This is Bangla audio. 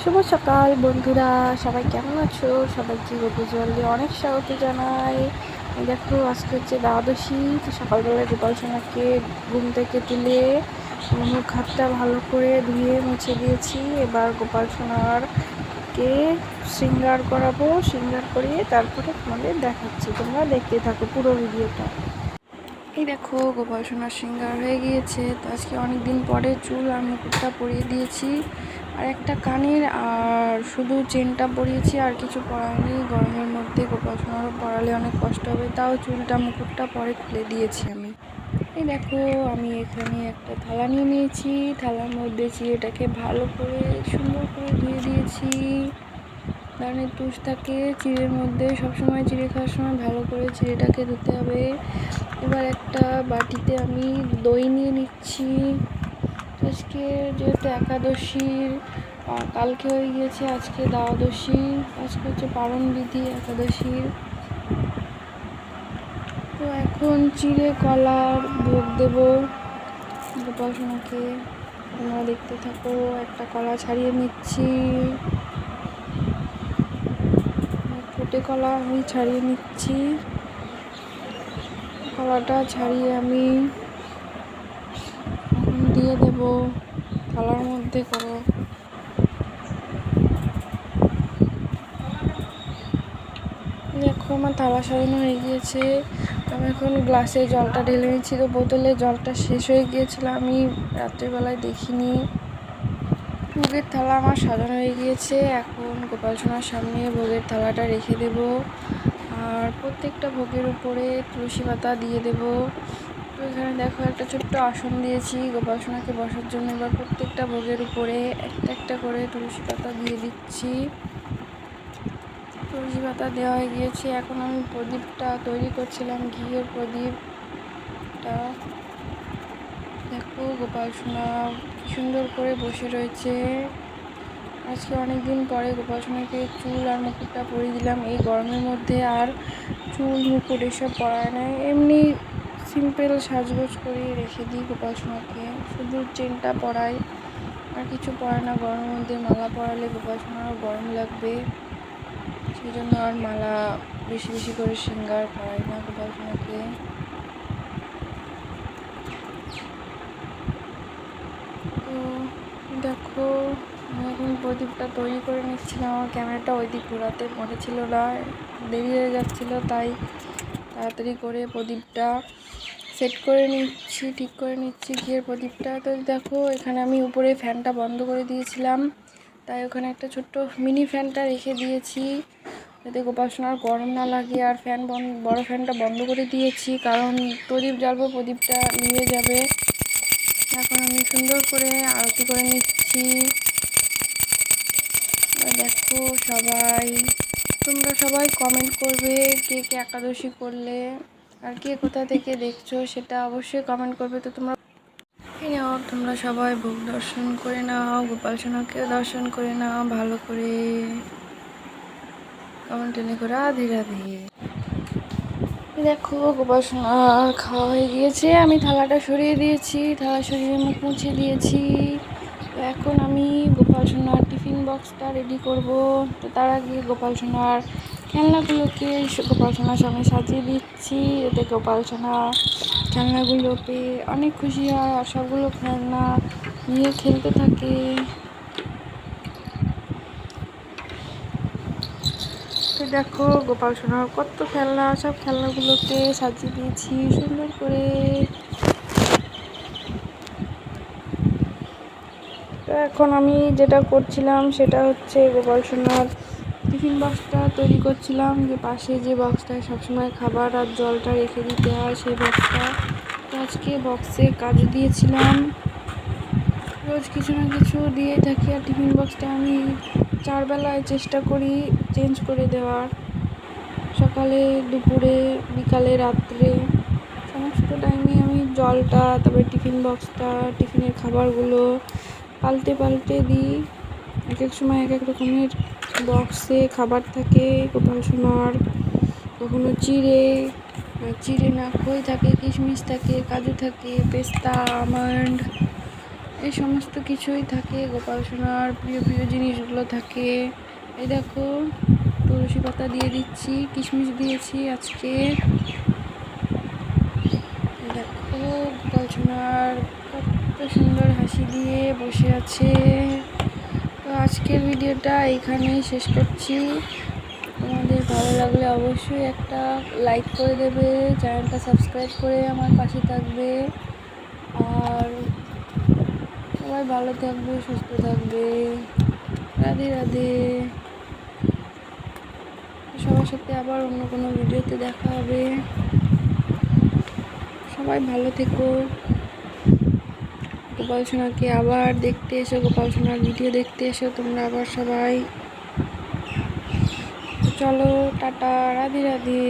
শুভ সকাল বন্ধুরা, সবাই কেমন আছো? সবাইকে গোপুজলে অনেক স্বাগত জানাই। দেখো, আজকে হচ্ছে দ্বাদশী, তো সকালবেলায় গোপাল সোনাকে ঘুম থেকে তুলে মুখ হাতটা ভালো করে ধুয়ে মুছে দিয়েছি। এবার গোপাল সোনারকে শৃঙ্গার করাবো, শৃঙ্গার করিয়ে তারপরে তোমাদের দেখাচ্ছি। তোমরা দেখতে থাকো পুরো ভিডিওটা। এই দেখো গোপাল সোনার শৃঙ্গার হয়ে গিয়েছে। তো আজকে অনেক দিন পরে চুল আর মুকুটটা পরিয়ে দিয়েছি। আর একটা কানের, আর শুধু চেনটা পরিয়েছি, আর কিছু পরাইনি। গরমের মধ্যে গোপাল সোনারও পরালে অনেক কষ্ট হবে, তাও চুলটা, মুকুটটা পরে খুলে দিয়েছি আমি। এই দেখো, আমি এখানে একটা থালা নিয়ে নিয়েছি। থালার মধ্যে চিড়েটাকে ভালো করে সুন্দর করে ধুয়ে দিয়েছি। ধানের তুষ থাকে চিড়ের মধ্যে সবসময় চিড়ে খাওয়ার সময় ভালো করে চিড়েটাকে ধুতে হবে। এবার একটা বাটিতে আমি দই নিয়ে নিচ্ছি। আজকে যেহেতু একাদশীর কালকে হয়ে গিয়েছে আজকে দ্বাদশী। আজকে হচ্ছে পারণ বিধি একাদশীর। তো এখন চিড়ে কলার ভোগ দেব। গোপাল সোনাকে, তোমরা দেখতে থাকো, একটা কলা ছাড়িয়ে নিচ্ছি। ঠোঁটে কলা আমি ছাড়িয়ে নিচ্ছি। কলাটা ছাড়িয়ে আমি দিয়ে দেব, থালার মধ্যে করে। দেখো, আমার থালা সাজানো হয়ে গিয়েছে। আমি এখন গ্লাসে জলটা ঢেলে নিচ্ছি। তো বোতলে জলটা শেষ হয়ে গিয়েছিল, আমি রাত্রিবেলায় দেখিনি। ভোগের থালা আমার সাজানো হয়ে গিয়েছে। এখন গোপাল সোনার সামনে ভোগের থালাটা রেখে দেব। আর প্রত্যেকটা ভোগের উপরে তুলসী পাতা দিয়ে দেব। তো এখানে দেখো একটা ছোট্ট আসন দিয়েছি। গোপাল সোনাকে বসার জন্য এবার প্রত্যেকটা ভোগের উপরে একটা একটা করে তুলসী পাতা দিয়ে দিচ্ছি। তুলসী পাতা দেওয়া হয়ে গিয়েছে। এখন আমি প্রদীপটা তৈরি করছিলাম, ঘিয়ের প্রদীপটা। দেখো গোপাল সোনা সুন্দর করে বসে রয়েছে। আজকে অনেক দিন পরে গোপাল সোনাকে চুল আর মুকুটটা পরিয়ে দিলাম। এই গরমের মধ্যে আর চুল, মুকুট এসব পরায় না। এমনি সিম্পল সাজগোজ করে রেখে দিই গোপাল সোনাকে শুধু চেনটা পরাই, আর কিছু পরায় না। গরমের মধ্যে মালা পরালে গোপাল সোনারও গরম লাগবে। সেই জন্য আর মালা বেশি বেশি করে সিঙ্গার করাই না গোপাল সোনাকে তো দেখো আমি এখন প্রদীপটা তৈরি করে নিচ্ছিলাম আমার ক্যামেরাটা ওই দিক ঘোরাতে মনে ছিল না, দেরি হয়ে যাচ্ছিল, তাই তাড়াতাড়ি করে প্রদীপটা সেট করে নিচ্ছি, ঠিক করে নিচ্ছি ঘিয়ের প্রদীপটা। তো দেখো, এখানে আমি উপরে ফ্যানটা বন্ধ করে দিয়েছিলাম, তাই ওখানে একটা ছোট্ট মিনি ফ্যানটা রেখে দিয়েছি। যাতে গোপাল গরম না লাগে, আর ফ্যান বন্ধ বড় ফ্যানটা বন্ধ করে দিয়েছি, কারণ প্রদীপ জ্বালবো, প্রদীপটা নিয়ে যাবে। এখন আমি সুন্দর করে আরতি করে নিচ্ছি। দেখো সবাই, তোমরা সবাই কমেন্ট করবে কে কে একাদশী করলে আর কে কোথা থেকে দেখছ সেটা অবশ্যই কমেন্ট করবে। তো তোমরা নাও, তোমরা সবাই ভোগ দর্শন করে নাও, গোপাল সোনাকেও দর্শন করে নাও, ভালো করে কমেন্ট টেনে করে, রাধে রাধে। দেখো গোপাল সোনা খাওয়া হয়ে গিয়েছে, আমি থালাটা সরিয়ে দিয়েছি, থালা সরিয়ে মুখ মুছে দিয়েছি। তো এখন আমি গোপাল সোনার টিফিন বক্সটা রেডি করব। তো তার আগে গোপাল সোনার খেলনাগুলোকে গোপাল সোনার সঙ্গে সাজিয়ে দিচ্ছি। যাতে গোপাল সোনা খেলনাগুলো পেয়ে অনেক খুশি হয় আর সবগুলো খেলনা নিয়ে খেলতে থাকে। তো দেখো গোপাল সোনার কত খেলনা, সব খেলনাগুলোকে সাজিয়ে দিয়েছি সুন্দর করে। তো এখন আমি যেটা করছিলাম সেটা হচ্ছে গোপাল সোনার টিফিন বক্সটা তৈরি করছিলাম। যে পাশে যে বক্সটায় সবসময় খাবার আর জলটা রেখে দিতে হয় সেই বক্সটা তো আজকে বক্সে কাজ দিয়েছিলাম। রোজ কিছু না কিছু দিয়ে থাকি আর টিফিন বক্সটা আমি চার বেলায় চেষ্টা করি চেঞ্জ করে দেওয়ার। সকালে, দুপুরে, বিকালে, রাত্রে সমস্ত টাইমে আমি জলটা, তারপরে টিফিন বক্সটা টিফিনের খাবারগুলো পাল্টে পাল্টে দিই। এক এক সময় এক এক রকমের বক্সে খাবার থাকে, গোপাল সোনার, কখনো চিড়ে চিড়ে না খই থাকে, কিশমিশ থাকে, কাজু থাকে, পেস্তা, আমন্ড, এই সমস্ত কিছুই থাকে, গোপাল সোনার প্রিয় প্রিয় জিনিসগুলো থাকে। এই দেখো, তুলসী পাতা দিয়ে দিচ্ছি, কিশমিশ দিয়েছি আজকে। দেখো, গোপাল সোনার কত সুন্দর হাসি দিয়ে বসে আছে। তো আজকের ভিডিওটা এখানেই শেষ করছি। তোমাদের ভালো লাগলে অবশ্যই একটা লাইক করে দেবে চ্যানেলটা সাবস্ক্রাইব করে আমার পাশে থাকবে। আর সবাই ভালো থাকবে, সুস্থ থাকবে। রাধে রাধে। সবার সাথে আবার অন্য কোনো ভিডিওতে দেখা হবে। সবাই ভালো থেকো। গোপাল সোনাকে আবার দেখতে এসো, গোপাল সোনার ভিডিও দেখতে এসো তোমরা আবার সবাই। চলো, টাটা, রাধে রাধে।